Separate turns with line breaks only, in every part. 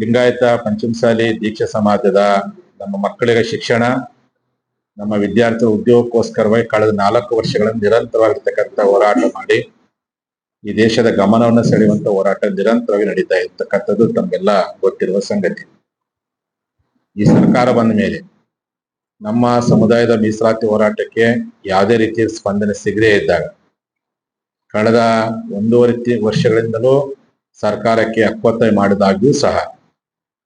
ಲಿಂಗಾಯತ ಪಂಚಮಸಾಲಿ ದೀಕ್ಷಾ ಸಮಾಜದ ನಮ್ಮ ಮಕ್ಕಳಿಗೆ ಶಿಕ್ಷಣ, ನಮ್ಮ ವಿದ್ಯಾರ್ಥಿ ಉದ್ಯೋಗಕ್ಕೋಸ್ಕರವಾಗಿ ಕಳೆದ ನಾಲ್ಕು ವರ್ಷಗಳಿಂದ ನಿರಂತರವಾಗಿರ್ತಕ್ಕಂಥ ಹೋರಾಟ ಮಾಡಿ ಈ ದೇಶದ ಗಮನವನ್ನು ಸೆಳೆಯುವಂತ ಹೋರಾಟ ನಿರಂತರವಾಗಿ ನಡೀತಾ ಇರ್ತಕ್ಕಂಥದ್ದು ತಮಗೆಲ್ಲ ಗೊತ್ತಿರುವ ಸಂಗತಿ. ಈ ಸರ್ಕಾರ ಬಂದ ಮೇಲೆ ನಮ್ಮ ಸಮುದಾಯದ ಮೀಸಲಾತಿ ಹೋರಾಟಕ್ಕೆ ಯಾವುದೇ ರೀತಿಯ ಸ್ಪಂದನೆ ಸಿಗದೇ ಇದ್ದಾಗ, ಕಳೆದ ಒಂದೂವರೆ ವರ್ಷಗಳಿಂದಲೂ ಸರ್ಕಾರಕ್ಕೆ ಅಕ್ಕೊತ್ತಾಯ ಮಾಡಿದಾಗ್ಯೂ ಸಹ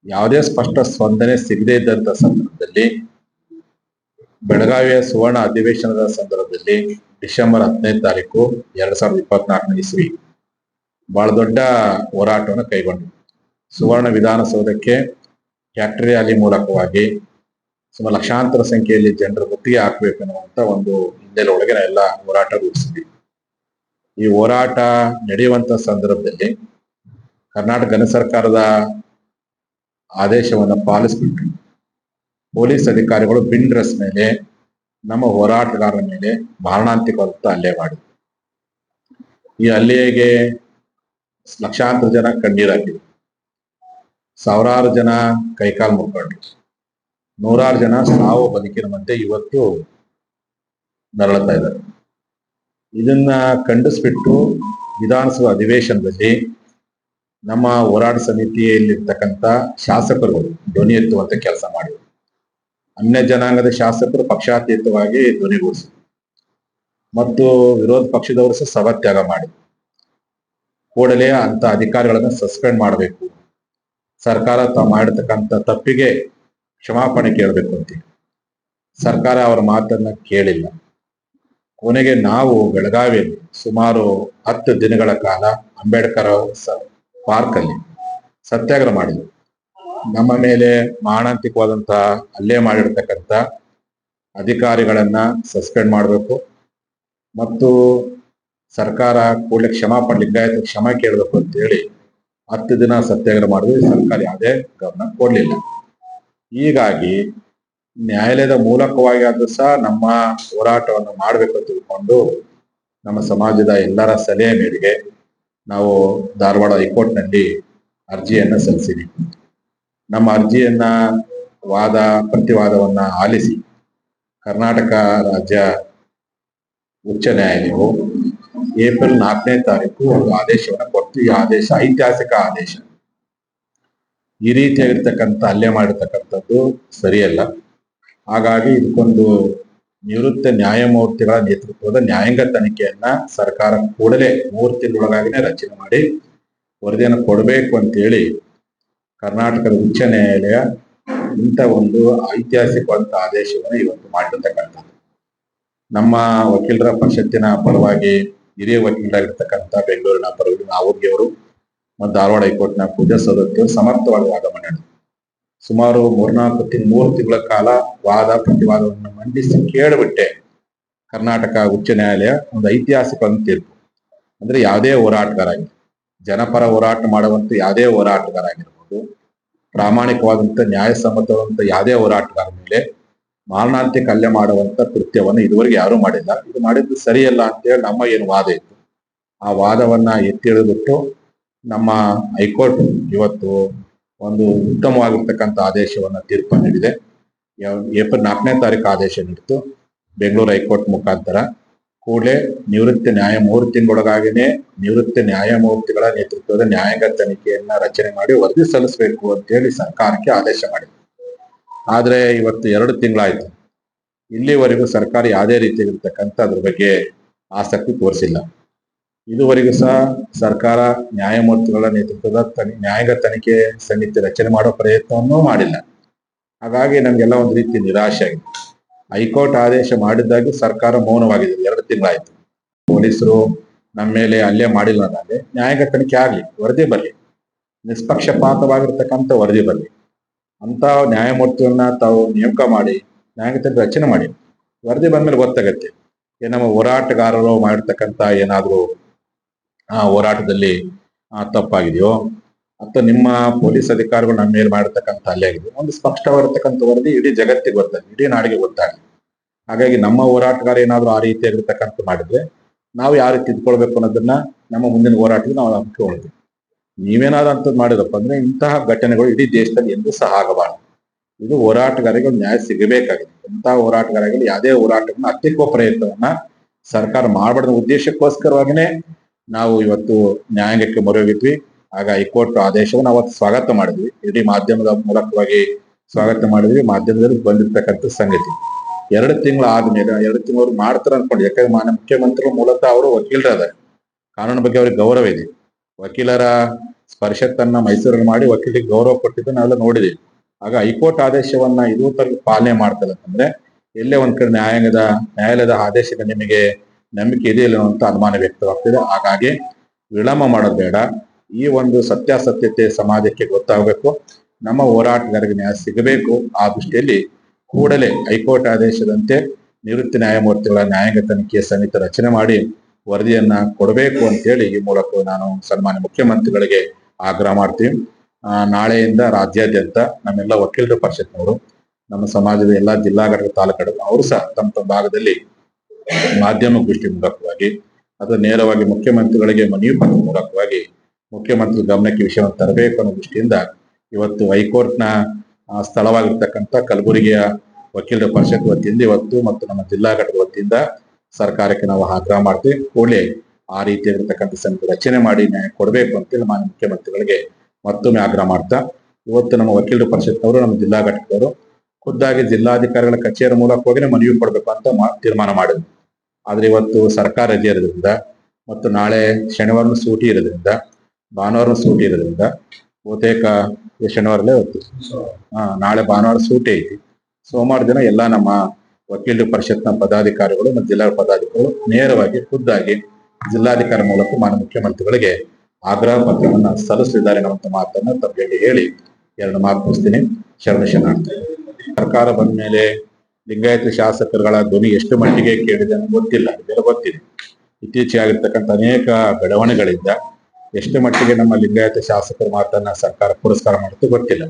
ಯಾವುದೇ ಸ್ಪಷ್ಟ ಸ್ಪಂದನೆ ಸಿಗದೇ ಇದ್ದಂತ ಸಂದರ್ಭದಲ್ಲಿ, ಬೆಳಗಾವಿಯ ಸುವರ್ಣ ಅಧಿವೇಶನದ ಸಂದರ್ಭದಲ್ಲಿ ಡಿಸೆಂಬರ್ ಹದಿನೈದು ತಾರೀಕು ಎರಡ್ ಸಾವಿರದ ಇಪ್ಪತ್ನಾಲ್ಕನೇ ಇಸ್ವಿ ಬಹಳ ದೊಡ್ಡ ಹೋರಾಟವನ್ನು ಕೈಗೊಂಡು ಸುವರ್ಣ ವಿಧಾನಸೌಧಕ್ಕೆ ಟ್ಯಾಕ್ಟರಿ ರ್ಯಾಲಿ ಮೂಲಕವಾಗಿ ಸುಮ ಲಕ್ಷಾಂತರ ಸಂಖ್ಯೆಯಲ್ಲಿ ಜನರ ಗುತ್ತಿಗೆ ಹಾಕಬೇಕು ಅನ್ನುವಂತ ಒಂದು ಹಿನ್ನೆಲೆ ಒಳಗೆ ಎಲ್ಲ ಹೋರಾಟ ರೂಪಿಸಿದ್ವಿ. ಈ ಹೋರಾಟ ನಡೆಯುವಂತ ಸಂದರ್ಭದಲ್ಲಿ ಕರ್ನಾಟಕ ಘನ ಸರ್ಕಾರದ ಆದೇಶವನ್ನು ಪಾಲಿಸ್ಬಿಟ್ರು ಪೊಲೀಸ್ ಅಧಿಕಾರಿಗಳು ಬಿನ್ ಡ್ರೆಸ್ ಮೇಲೆ, ನಮ್ಮ ಹೋರಾಟಗಾರರ ಮೇಲೆ ಮಾರಣಾಂತಿಕವಾದ ಹಲ್ಲೆ ಮಾಡಿದ್ರು. ಈ ಹಲ್ಲೆಗೆ ಲಕ್ಷಾಂತರ ಜನ ಕಣ್ಣೀರಾಗಿದ್ರು ಸಾವಿರಾರು ಜನ ಕೈಕಾಲು ಮುಕ್ಕೊಂಡ್ರು ನೂರಾರು ಜನ ಸಾವು ಬದುಕಿನ ಮಧ್ಯೆ ಇವತ್ತು ನರಳುತ್ತಾ ಇದ್ದಾರೆ. ಇದನ್ನ ಖಂಡಿಸ್ಬಿಟ್ಟು ವಿಧಾನಸಭಾ ಅಧಿವೇಶನದಲ್ಲಿ ನಮ್ಮ ಹೋರಾಟ ಸಮಿತಿಯಲ್ಲಿರ್ತಕ್ಕಂಥ ಶಾಸಕರು ಧ್ವನಿ ಎತ್ತುವಂತ ಕೆಲಸ ಮಾಡಿದರು. ಅನ್ಯ ಜನಾಂಗದ ಶಾಸಕರು ಪಕ್ಷಾತೀತವಾಗಿ ಧ್ವನಿಗೂಡಿಸಿದ್ರು ಮತ್ತು ವಿರೋಧ ಪಕ್ಷದವರು ಸಹ ಸಭಾತ್ಯಾಗ ಮಾಡಿದ್ರು. ಕೂಡಲೇ ಅಂತ ಅಧಿಕಾರಿಗಳನ್ನು ಸಸ್ಪೆಂಡ್ ಮಾಡಬೇಕು. ಸರ್ಕಾರ ತಾವು ಮಾಡಿರ್ತಕ್ಕಂಥ ತಪ್ಪಿಗೆ ಕ್ಷಮಾಪಣೆ ಕೇಳಬೇಕು ಅಂತ ಸರ್ಕಾರ ಅವರ ಮಾತನ್ನ ಕೇಳಿಲ್ಲ. ಕೊನೆಗೆ ನಾವು ಬೆಳಗಾವಿಯಲ್ಲಿ ಸುಮಾರು ಹತ್ತು ದಿನಗಳ ಕಾಲ ಅಂಬೇಡ್ಕರ್ ಪಾರ್ಕ್ ಅಲ್ಲಿ ಸತ್ಯಾಗ್ರಹ ಮಾಡಿದ್ರು. ನಮ್ಮ ಮೇಲೆ ಮಾಣಾಂತಿಕವಾದಂತಹ ಹಲ್ಲೆ ಮಾಡಿರ್ತಕ್ಕಂಥ ಅಧಿಕಾರಿಗಳನ್ನ ಸಸ್ಪೆಂಡ್ ಮಾಡಬೇಕು ಮತ್ತು ಸರ್ಕಾರ ಕೂಡಲೇ ಕ್ಷಮಾಪಣೆ ಲಿಂಗಾಯತ ಕ್ಷಮಾ ಕೇಳಬೇಕು ಅಂತ ಹೇಳಿ ಹತ್ತು ದಿನ ಸತ್ಯಾಗ್ರಹ ಮಾಡಿದ್ವಿ ಸರ್ಕಾರ ಯಾವುದೇ ಗಮನ ಕೊಡಲಿಲ್ಲ. ಹೀಗಾಗಿ ನ್ಯಾಯಾಲಯದ ಮೂಲಕವಾಗಿ ಆದ್ರೂ ಸಹ ನಮ್ಮ ಹೋರಾಟವನ್ನು ಮಾಡಬೇಕು ತಿಳ್ಕೊಂಡು ನಮ್ಮ ಸಮಾಜದ ಎಲ್ಲರ ಸಲಹೆ ಮೇರೆಗೆ ನಾವು ಧಾರವಾಡ ಹೈಕೋರ್ಟ್ನಲ್ಲಿ ಅರ್ಜಿಯನ್ನ ಸಲ್ಲಿಸಿದ್ದೀವಿ ನಮ್ಮ ಅರ್ಜಿಯನ್ನ ವಾದ, ಪ್ರತಿವಾದವನ್ನ ಆಲಿಸಿ ಕರ್ನಾಟಕ ರಾಜ್ಯ ಉಚ್ಚ ನ್ಯಾಯಾಲಯವು ಏಪ್ರಿಲ್ ನಾಲ್ಕನೇ ತಾರೀಕು ಒಂದು ಆದೇಶವನ್ನು ಕೊಟ್ಟು ಈ ಆದೇಶ ಐತಿಹಾಸಿಕ ಆದೇಶ. ಈ ರೀತಿಯಾಗಿರ್ತಕ್ಕಂಥ ಹಲ್ಲೆ ಮಾಡಿರ್ತಕ್ಕಂಥದ್ದು ಸರಿಯಲ್ಲ. ಹಾಗಾಗಿ ಇದಕ್ಕೊಂದು ನಿವೃತ್ತ ನ್ಯಾಯಮೂರ್ತಿಗಳ ನೇತೃತ್ವದ ನ್ಯಾಯಾಂಗ ತನಿಖೆಯನ್ನ ಸರ್ಕಾರ ಕೂಡಲೇ ಮೂರು ತಿಂಗಳೊಳಗಾಗಿನೇ ರಚನೆ ಮಾಡಿ ವರದಿಯನ್ನು ಕೊಡಬೇಕು ಅಂತೇಳಿ ಕರ್ನಾಟಕದ ಉಚ್ಚ ನ್ಯಾಯಾಲಯ ಇಂಥ ಒಂದು ಐತಿಹಾಸಿಕವಾದ ಆದೇಶವನ್ನು ಇವತ್ತು ಮಾಡಿರ್ತಕ್ಕಂಥದ್ದು. ನಮ್ಮ ವಕೀಲರ ಪರಿಷತ್ತಿನ ಪರವಾಗಿ ಹಿರಿಯ ವಕೀಲರಾಗಿರ್ತಕ್ಕಂಥ ಬೆಂಗಳೂರಿನ ಪರವಾಗಿ ಅವರು ಮತ್ತು ಧಾರವಾಡ ಹೈಕೋರ್ಟ್ನ ಪೂಜಾ ಸದಸ್ಯರು ಸಮರ್ಥವಾಗಿ ಆಗಮನ ಸುಮಾರು ಮೂರ್ನಾಲ್ಕು ತಿಂಗ್ ಮೂರು ತಿಂಗಳ ಕಾಲ ವಾದ ಪ್ರತಿವಾದವನ್ನು ಮಂಡಿಸಿ ಕೇಳಿಬಿಟ್ಟೆ ಕರ್ನಾಟಕ ಉಚ್ಚ ನ್ಯಾಯಾಲಯ ಒಂದು ಐತಿಹಾಸಿಕ ತೀರ್ಪು. ಅಂದ್ರೆ ಯಾವುದೇ ಹೋರಾಟಗಾರ ಜನಪರ ಹೋರಾಟ ಮಾಡುವಂತ ಯಾವುದೇ ಹೋರಾಟಗಾರಾಗಿರ್ಬೋದು, ಪ್ರಾಮಾಣಿಕವಾದಂತ ನ್ಯಾಯಸಮ್ಮತವಾದಂತ ಯಾವುದೇ ಹೋರಾಟಗಾರ ಮೇಲೆ ಮಾರಣಾಂತಿಕ ಹಲ್ಲೆ ಮಾಡುವಂತ ಕೃತ್ಯವನ್ನು ಇದುವರೆಗೆ ಯಾರೂ ಮಾಡಿಲ್ಲ. ಇದು ಮಾಡಿದ್ದು ಸರಿಯಲ್ಲ ಅಂತೇಳಿ ನಮ್ಮ ಏನು ವಾದ ಇತ್ತು. ಆ ವಾದವನ್ನ ಎತ್ತಿ ನಮ್ಮ ಹೈಕೋರ್ಟ್ ಇವತ್ತು ಒಂದು ಉತ್ತಮವಾಗಿರ್ತಕ್ಕಂಥ ಆದೇಶವನ್ನ ತೀರ್ಪು ನೀಡಿದೆ ಏಪ್ರಿಲ್ ನಾಲ್ಕನೇ ತಾರೀಕು ಆದೇಶ ನೀಡಿತು ಬೆಂಗಳೂರು ಹೈಕೋರ್ಟ್ ಮುಖಾಂತರ. ಕೂಡಲೇ ನಿವೃತ್ತ ನ್ಯಾಯಮೂರ್ತಿಗಳೊಳಗಾಗಿನೇ ನಿವೃತ್ತ ನ್ಯಾಯಮೂರ್ತಿಗಳ ನೇತೃತ್ವದ ನ್ಯಾಯಾಂಗ ತನಿಖೆಯನ್ನ ರಚನೆ ಮಾಡಿ ವರದಿ ಸಲ್ಲಿಸಬೇಕು ಅಂತ ಹೇಳಿ ಸರ್ಕಾರಕ್ಕೆ ಆದೇಶ ಮಾಡಿದೆ. ಆದ್ರೆ ಇವತ್ತು ಎರಡು ತಿಂಗಳಾಯ್ತು. ಇಲ್ಲಿವರೆಗೂ ಸರ್ಕಾರ ಯಾವುದೇ ರೀತಿಯಾಗಿರ್ತಕ್ಕಂಥ ಅದ್ರ ಬಗ್ಗೆ ಆಸಕ್ತಿ ತೋರಿಸಿಲ್ಲ. ಇದುವರೆಗೂ ಸಹ ಸರ್ಕಾರ ನ್ಯಾಯಮೂರ್ತಿಗಳ ನೇತೃತ್ವದ ತನಿ, ನ್ಯಾಯಾಂಗ ತನಿಖೆ ಸಮಿತಿ ರಚನೆ ಮಾಡೋ ಪ್ರಯತ್ನವನ್ನು ಮಾಡಿಲ್ಲ. ಹಾಗಾಗಿ ನಮಗೆಲ್ಲ ಒಂದು ರೀತಿ ನಿರಾಶೆ ಆಗಿದೆ. ಹೈಕೋರ್ಟ್ ಆದೇಶ ಮಾಡಿದ್ದಾಗಿ ಸರ್ಕಾರ ಮೌನವಾಗಿದೆ. ಎರಡು ತಿಂಗಳಾಯ್ತು. ಪೊಲೀಸರು ನಮ್ಮ ಮೇಲೆ ಅಲ್ಲೇ ಮಾಡಿಲ್ಲ ಅನ್ನೋದೇ ನ್ಯಾಯಾಂಗ ತನಿಖೆ ಆಗಲಿ, ವರದಿ ಬರಲಿ. ನಿಷ್ಪಕ್ಷಪಾತವಾಗಿರ್ತಕ್ಕಂಥ ವರದಿ ಬರಲಿ. ಅಂತ ನ್ಯಾಯಮೂರ್ತಿಗಳನ್ನ ತಾವು ನೇಮಕ ಮಾಡಿ, ನ್ಯಾಯಾಂಗ ತನಿಖೆ ರಚನೆ ಮಾಡಿ, ವರದಿ ಬಂದ್ಮೇಲೆ ಗೊತ್ತಾಗತ್ತೆ. ನಮ್ಮ ಹೋರಾಟಗಾರರು ಮಾಡಿರ್ತಕ್ಕಂಥ ಏನಾದ್ರು ಹೋರಾಟದಲ್ಲಿ ತಪ್ಪಾಗಿದೆಯೋ, ಅಥವಾ ನಿಮ್ಮ ಪೊಲೀಸ್ ಅಧಿಕಾರಿಗಳು ನಮ್ಮ ಮೇಲೆ ಮಾಡಿರ್ತಕ್ಕಂಥ ಹಲ್ಲೆ ಆಗಿದೆ ಒಂದು ಸ್ಪಷ್ಟವಾಗಿರ್ತಕ್ಕಂಥ ವರದಿ ಇಡೀ ಜಗತ್ತಿಗೆ ಗೊತ್ತಾಗಲಿ ಇಡೀ ನಾಡಿಗೆ ಗೊತ್ತಾಗಲಿ ಹಾಗಾಗಿ ನಮ್ಮ ಹೋರಾಟಗಾರ ಏನಾದ್ರು ಆ ರೀತಿ ರೀತಿಯಾಗಿರ್ತಕ್ಕಂಥ ಮಾಡಿದ್ರೆ, ನಾವು ಯಾವ ರೀತಿ ತಿದ್ಕೊಳ್ಬೇಕು ಅನ್ನೋದನ್ನ ನಮ್ಮ ಮುಂದಿನ ಹೋರಾಟಕ್ಕೆ ನಾವು ಹಮ್ಮಿಕೊಳ್ತೀವಿ ನೀವೇನಾದ್ರು ಅಂತದ್ ಮಾಡಿದಪ್ಪ ಅಂದ್ರೆ ಇಂತಹ ಘಟನೆಗಳು ಇಡೀ ದೇಶದಲ್ಲಿ ಎಂದು ಸಹ ಆಗಬಾರದು. ಇದು ಹೋರಾಟಗಾರರಿಗೆ ಒಂದು ನ್ಯಾಯ ಸಿಗಬೇಕಾಗಿದೆ. ಇಂತಹ ಹೋರಾಟಗಾರರಿಗೆ ಯಾವುದೇ ಹೋರಾಟವನ್ನು ಹತ್ತಿಕ್ಕುವ ಪ್ರಯತ್ನವನ್ನ ಸರ್ಕಾರ ಮಾಡಬಾರ್ದ ಉದ್ದೇಶಕ್ಕೋಸ್ಕರವಾಗಿನೇ ನಾವು ಇವತ್ತು ನ್ಯಾಯಾಂಗಕ್ಕೆ ಮೊರೆ ಹೋಗಿದ್ವಿ ಆಗ ಹೈಕೋರ್ಟ್ ಆದೇಶವನ್ನು ಅವತ್ತು ಸ್ವಾಗತ ಮಾಡಿದ್ವಿ. ಇಡೀ ಮಾಧ್ಯಮದ ಮೂಲಕವಾಗಿ ಸ್ವಾಗತ ಮಾಡಿದ್ವಿ. ಮಾಧ್ಯಮದಲ್ಲಿ ಬಂದಿರ್ತಕ್ಕಂಥ ಸಂಗತಿ. ಎರಡು ತಿಂಗಳು ಆದ್ಮೇಲೆ, ಎರಡು ತಿಂಗಳು ಮಾಡ್ತಾರೆ ಅನ್ಕೊಂಡು ಯಾಕಂದ್ರೆ ಮಾನ್ಯ ಮುಖ್ಯಮಂತ್ರಿಗಳು ಮೂಲತಃ ಅವರು ವಕೀಲರಾದ ಕಾನೂನು ಬಗ್ಗೆ ಅವ್ರಿಗೆ ಗೌರವ ಇದೆ. ವಕೀಲರ ಪರಿಷತ್ತನ್ನ ಮೈಸೂರಲ್ಲಿ ಮಾಡಿ ವಕೀಲಿಗೆ ಗೌರವ ಕೊಟ್ಟಿದ್ದು ನಾವೆಲ್ಲ ನೋಡಿದೀವಿ. ಆಗ ಹೈಕೋರ್ಟ್ ಆದೇಶವನ್ನ ಇದು ಪಾಲನೆ ಮಾಡ್ತಾರೆ ಅಂತಂದ್ರೆ, ಎಲ್ಲೇ ಒಂದ್ ಕಡೆ ನ್ಯಾಯಾಂಗದ, ನ್ಯಾಯಾಲಯದ ಆದೇಶದ ನಿಮಗೆ ನಂಬಿಕೆ ಇದೆಯಲ್ಲ ಅಂತ ಅನುಮಾನ ವ್ಯಕ್ತವಾಗ್ತಿದೆ. ಹಾಗಾಗಿ ವಿಳಂಬ ಮಾಡೋದು ಈ ಒಂದು ಸತ್ಯಾಸತ್ಯತೆ ಸಮಾಜಕ್ಕೆ ಗೊತ್ತಾಗಬೇಕು. ನಮ್ಮ ಹೋರಾಟಗಾರರಿಗೆ ನ್ಯಾಯ ಸಿಗಬೇಕು. ಆ ದೃಷ್ಟಿಯಲ್ಲಿ ಕೂಡಲೇ ಹೈಕೋರ್ಟ್ ಆದೇಶದಂತೆ ನಿವೃತ್ತಿ ನ್ಯಾಯಮೂರ್ತಿಗಳ ನ್ಯಾಯಾಂಗ ತನಿಖೆ ಸಮಿತಿ ರಚನೆ ಮಾಡಿ ವರದಿಯನ್ನ ಕೊಡಬೇಕು ಅಂತೇಳಿ ಈ ಮೂಲಕ ನಾನು ಸನ್ಮಾನ್ಯ ಮುಖ್ಯಮಂತ್ರಿಗಳಿಗೆ ಆಗ್ರಹ ಮಾಡ್ತೀವಿ ನಾಳೆಯಿಂದ ರಾಜ್ಯಾದ್ಯಂತ ನಮ್ಮೆಲ್ಲ ವಕೀಲರ ಪರಿಷತ್ನವರು, ನಮ್ಮ ಸಮಾಜದ ಎಲ್ಲಾ ಜಿಲ್ಲಾ ಘಟಕ ತಾಲೂಕು ಅವರು ಸಹ ತಮ್ಮ ತಮ್ಮ ಭಾಗದಲ್ಲಿ ಮಾಧ್ಯಮ ಗೋಷ್ಠಿ ಮೂಲಕವಾಗಿ ಅಥವಾ ನೇರವಾಗಿ ಮುಖ್ಯಮಂತ್ರಿಗಳಿಗೆ ಮನವಿ ಪತ್ರ ಮೂಲಕವಾಗಿ ಮುಖ್ಯಮಂತ್ರಿ ಗಮನಕ್ಕೆ ವಿಷಯವನ್ನು ತರಬೇಕು ಅನ್ನೋ ದೃಷ್ಟಿಯಿಂದ ಇವತ್ತು ಹೈಕೋರ್ಟ್ನ ಸ್ಥಳವಾಗಿರ್ತಕ್ಕಂಥ ಕಲಬುರಗಿಯ ವಕೀಲರ ಪರಿಷತ್ ವತಿಯಿಂದ ಇವತ್ತು ಮತ್ತು ನಮ್ಮ ಜಿಲ್ಲಾ ಘಟಕ ವತಿಯಿಂದ ಸರ್ಕಾರಕ್ಕೆ ನಾವು ಆಗ್ರಹ ಮಾಡ್ತೀವಿ. ಕೂಡಲೇ ಆ ರೀತಿಯಾಗಿರ್ತಕ್ಕಂಥ ಸಮಿತಿ ರಚನೆ ಮಾಡಿ ನ್ಯಾಯ ಕೊಡಬೇಕು ಅಂತೇಳಿ ಮಾನ್ಯ ಮುಖ್ಯಮಂತ್ರಿಗಳಿಗೆ ಮತ್ತೊಮ್ಮೆ ಆಗ್ರಹ ಮಾಡ್ತಾ ಇವತ್ತು ನಮ್ಮ ವಕೀಲರ ಪರಿಷತ್ನವರು ನಮ್ಮ ಜಿಲ್ಲಾ ಘಟಕದವರು ಖುದ್ದಾಗಿ ಜಿಲ್ಲಾಧಿಕಾರಿಗಳ ಕಚೇರಿ ಮೂಲಕ ಹೋಗಿನೇ ಮನವಿ ಕೊಡಬೇಕು ಅಂತ ತೀರ್ಮಾನ ಮಾಡಿದ್ವಿ ಆದ್ರೆ ಇವತ್ತು ಸರ್ಕಾರ ರಜೆ ಇರೋದ್ರಿಂದ ಮತ್ತು ನಾಳೆ ಶನಿವಾರ ಸೂಟಿ ಇರೋದ್ರಿಂದ ಭಾನುವಾರ ಸೂಟಿ ಇರೋದ್ರಿಂದ ಬಹುತೇಕ ಶನಿವಾರಲೇ ಹೊತ್ತು ಹಾ, ನಾಳೆ ಭಾನುವಾರ ಸೂಟಿ ಐತಿ. ಸೋಮವಾರ ದಿನ ಎಲ್ಲ ನಮ್ಮ ವಕೀಲರ, ಪರಿಷತ್ನ ಪದಾಧಿಕಾರಿಗಳು ಮತ್ತು ಜಿಲ್ಲಾ ಪದಾಧಿಕಾರಿಗಳು ನೇರವಾಗಿ ಖುದ್ದಾಗಿ ಜಿಲ್ಲಾಧಿಕಾರಿ ಮೂಲಕ ಮಾನ್ಯ ಮುಖ್ಯಮಂತ್ರಿಗಳಿಗೆ ಆಗ್ರಹ ಪತ್ರವನ್ನು ಸಲ್ಲಿಸಲಿದ್ದಾರೆ ಅನ್ನುವಂಥ ಮಾತನ್ನು ತಮಗೆ ಹೇಳಿ ಎರಡು ಮಾತು ಮುಗಿಸ್ತೀನಿ. ಶರಣ ಶರಣಾರ್ಥಿ. ಸರ್ಕಾರ ಬಂದ ಮೇಲೆ ಲಿಂಗಾಯತ ಶಾಸಕರುಗಳ ಧ್ವನಿ ಎಷ್ಟು ಮಟ್ಟಿಗೆ ಕೇಳಿದೆ ಗೊತ್ತಿಲ್ಲ ಇದೆಲ್ಲ ಗೊತ್ತಿದೆ. ಇತ್ತೀಚೆಗೆ ಆಗಿರ್ತಕ್ಕಂಥ ಅನೇಕ ಬೆಳವಣಿಗೆಗಳಿಂದ ಎಷ್ಟು ಮಟ್ಟಿಗೆ ನಮ್ಮ ಲಿಂಗಾಯತ ಶಾಸಕರ ಮಾತನ್ನ ಸರ್ಕಾರ ಪುರಸ್ಕಾರ ಮಾಡುತ್ತೆ ಗೊತ್ತಿಲ್ಲ.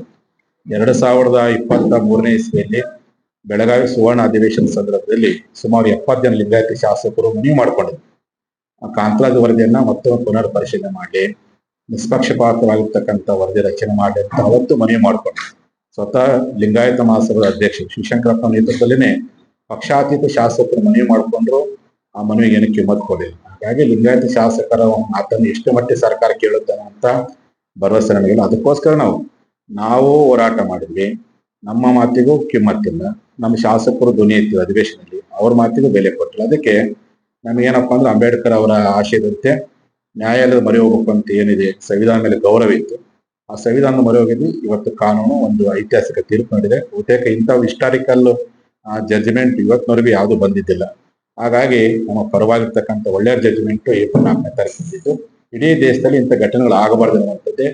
ಎರಡು ಸಾವಿರದ ಇಪ್ಪತ್ತ ಮೂರನೇ ಇಸ್ವಿಯಲ್ಲಿ ಬೆಳಗಾವಿ ಸುವರ್ಣ ಅಧಿವೇಶನ ಸಂದರ್ಭದಲ್ಲಿ ಸುಮಾರು ಎಪ್ಪತ್ತು ಜನ ಲಿಂಗಾಯತ ಶಾಸಕರು ಮನವಿ ಮಾಡಿಕೊಂಡಿದ್ರು ಆ ಕಾಂತರಾಜ್ ವರದಿಯನ್ನ ಮತ್ತೊಮ್ಮೆ ಪುನರ್ ಪರಿಶೀಲನೆ ಮಾಡಿ, ನಿಷ್ಪಕ್ಷಪಾತವಾಗಿರ್ತಕ್ಕಂಥ ವರದಿ ರಚನೆ ಮಾಡಿ ಅಂತ ಅವತ್ತು ಮನವಿ ಮಾಡಿಕೊಂಡ್ರು. ಸ್ವತಃ ಲಿಂಗಾಯತ ಮಹಾಸಭಾದ ಅಧ್ಯಕ್ಷ ಶಿವಶಂಕರಪ್ಪ ನೇತೃತ್ವದಲ್ಲಿನೇ ಪಕ್ಷಾತೀತ ಶಾಸಕರು ಮನವಿ ಮಾಡಿಕೊಂಡ್ರು. ಆ ಮನವಿಗೆ ಏನಕ್ಕೆ ಕಿಮ್ಮತ್ ಕೊಡಲಿಲ್ಲ. ಹಾಗಾಗಿ ಲಿಂಗಾಯತ ಶಾಸಕರ ಮಾತನ್ನು ಎಷ್ಟು ಮಟ್ಟಿಗೆ ಸರ್ಕಾರ ಕೇಳುತ್ತಾನೆ ಅಂತ ಭರವಸೆ ನಮಗಿಲ್ಲ. ಅದಕ್ಕೋಸ್ಕರ ನಾವು ನಾವು ಹೋರಾಟ ಮಾಡಿದ್ವಿ. ನಮ್ಮ ಮಾತಿಗೂ ಕಿಮ್ಮತ್ತಿಲ್ಲ. ನಮ್ಮ ಶಾಸಕರು ಧ್ವನಿ ಇತ್ತು ಅಧಿವೇಶನದಲ್ಲಿ ಅವ್ರ ಮಾತಿಗೂ ಬೆಲೆ ಕೊಟ್ಟಿಲ್ಲ. ಅದಕ್ಕೆ ನಮಗೇನಪ್ಪ ಅಂದ್ರೆ ಅಂಬೇಡ್ಕರ್ ಅವರ ಆಶಯದಂತೆ ನ್ಯಾಯಾಲಯದ ಮೊರೆ ಹೋಗ್ಬೇಕು ಅಂತ ಏನಿದೆ, ಸಂವಿಧಾನ ಮೇಲೆ ಗೌರವ ಇತ್ತು. ಆ ಸಂವಿಧಾನದ ಮೊರೆ ಹೋಗಿದ್ವಿ ಇವತ್ತು ಕಾನೂನು ಒಂದು ಐತಿಹಾಸಿಕ ತೀರ್ಪು ನೀಡಿದೆ. ಬಹುತೇಕ ಇಂಥ ಹಿಸ್ಟಾರಿಕಲ್ ಜಡ್ಜ್ಮೆಂಟ್ ಇವತ್ತಿನವರೆಗೂ ಯಾವುದು ಬಂದಿದ್ದಿಲ್ಲ. ಹಾಗಾಗಿ ನಮ್ಮ ಪರವಾಗಿರ್ತಕ್ಕಂಥ ಒಳ್ಳೆಯ ಜಡ್ಜ್ಮೆಂಟ್ ಏಪ್ರಿಲ್ ನಾಲ್ಕನೇ ತಾರೀಕು ಇಡೀ ದೇಶದಲ್ಲಿ ಇಂಥ ಘಟನೆಗಳು ಆಗಬಾರ್ದು ಅನ್ನುವಂಥದ್ದೇ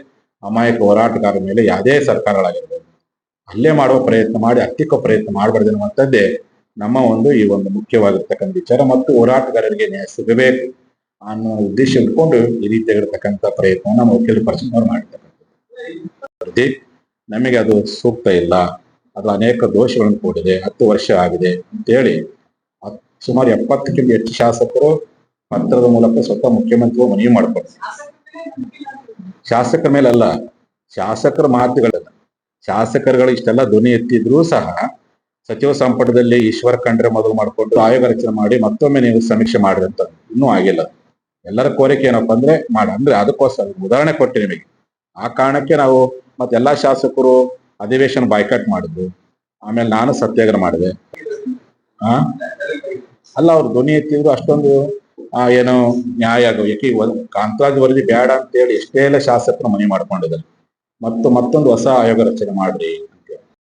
ಅಮಾಯಕ ಹೋರಾಟಗಾರರ ಮೇಲೆ ಯಾವುದೇ ಸರ್ಕಾರಗಳಾಗಿರ್ಬೋದು. ಅಲ್ಲೇ ಮಾಡುವ ಪ್ರಯತ್ನ ಮಾಡಿ ಹತ್ತಿಕ್ಕೋ ಪ್ರಯತ್ನ ಮಾಡಬಾರ್ದು ಅನ್ನುವಂಥದ್ದೇ ನಮ್ಮ ಒಂದು ಈ ಒಂದು ಮುಖ್ಯವಾಗಿರ್ತಕ್ಕಂಥ ವಿಚಾರ ಮತ್ತು ಹೋರಾಟಗಾರರಿಗೆ ನ್ಯಾಯ ಸಿಗಬೇಕು ಅನ್ನೋ ಉದ್ದೇಶ ಇಟ್ಕೊಂಡು ಈ ರೀತಿಯಾಗಿರ್ತಕ್ಕಂಥ ಪ್ರಯತ್ನ ನಮ್ಮ ವಕೀಲ ಮಾಡಿರ್ತಕ್ಕಂಥದ್ದು ವರದಿ ನಮಗೆ ಅದು ಸೂಕ್ತ ಇಲ್ಲ. ಅದು ಅನೇಕ ದೋಷಗಳನ್ನು ಕೂಡಿದೆ ಹತ್ತು ವರ್ಷ ಆಗಿದೆ ಅಂತೇಳಿ ಹೇಳಿ ಸುಮಾರು ಎಪ್ಪತ್ತಕ್ಕಿಂತ ಹೆಚ್ಚು ಶಾಸಕರು ಪತ್ರದ ಮೂಲಕ ಸ್ವತಃ ಮುಖ್ಯಮಂತ್ರಿಗಳು ಮನವಿ ಮಾಡ್ತಾರೆ ಶಾಸಕರ ಅಲ್ಲ ಶಾಸಕರ ಮಾತುಗಳಲ್ಲ. ಶಾಸಕರುಗಳು ಇಷ್ಟೆಲ್ಲ ಧ್ವನಿ ಎತ್ತಿದ್ರೂ ಸಹ ಸಚಿವ ಸಂಪುಟದಲ್ಲಿ ಈಶ್ವರ ಖಂಡ್ರೆ ಮೊದಲು ಮಾಡಿಕೊಂಡು ಆಯೋಗ ರಚನೆ ಮಾಡಿ ಮತ್ತೊಮ್ಮೆ ನೀವು ಸಮೀಕ್ಷೆ ಮಾಡಿದಂತ ಅಂತ ಇನ್ನೂ ಆಗಿಲ್ಲ. ಎಲ್ಲರ ಕೋರಿಕೆ ಏನಪ್ಪಾ ಅಂದ್ರೆ ಮಾಡ. ಅಂದ್ರೆ ಅದಕ್ಕೋಸ್ಕರ ಉದಾಹರಣೆ ಕೊಟ್ಟೆ ನಿಮಗೆ. ಆ ಕಾರಣಕ್ಕೆ ನಾವು ಮತ್ತೆಲ್ಲಾ ಶಾಸಕರು ಅಧಿವೇಶನ ಬಾಯ್ಕಾಟ್ ಮಾಡಿದ್ರು ಆಮೇಲೆ ನಾನು ಸತ್ಯಾಗ್ರಹ ಮಾಡಿದೆ. ಆ? ಅಲ್ಲ ಅವ್ರು ಧ್ವನಿ ಎತ್ತಿದ್ರು ಅಷ್ಟೊಂದು ಆ, ಏನು ನ್ಯಾಯ ಯಾಕೆ ಕಾಂತರಾಜ್ ವರದಿ ಬೇಡ ಅಂತೇಳಿ ಎಷ್ಟೇ ಎಲ್ಲ ಶಾಸಕರು ಮನವಿ ಮಾಡ್ಕೊಂಡಿದ್ದಾರೆ. ಮತ್ತು ಮತ್ತೊಂದು ಹೊಸ ಆಯೋಗ ರಚನೆ ಮಾಡ್ರಿ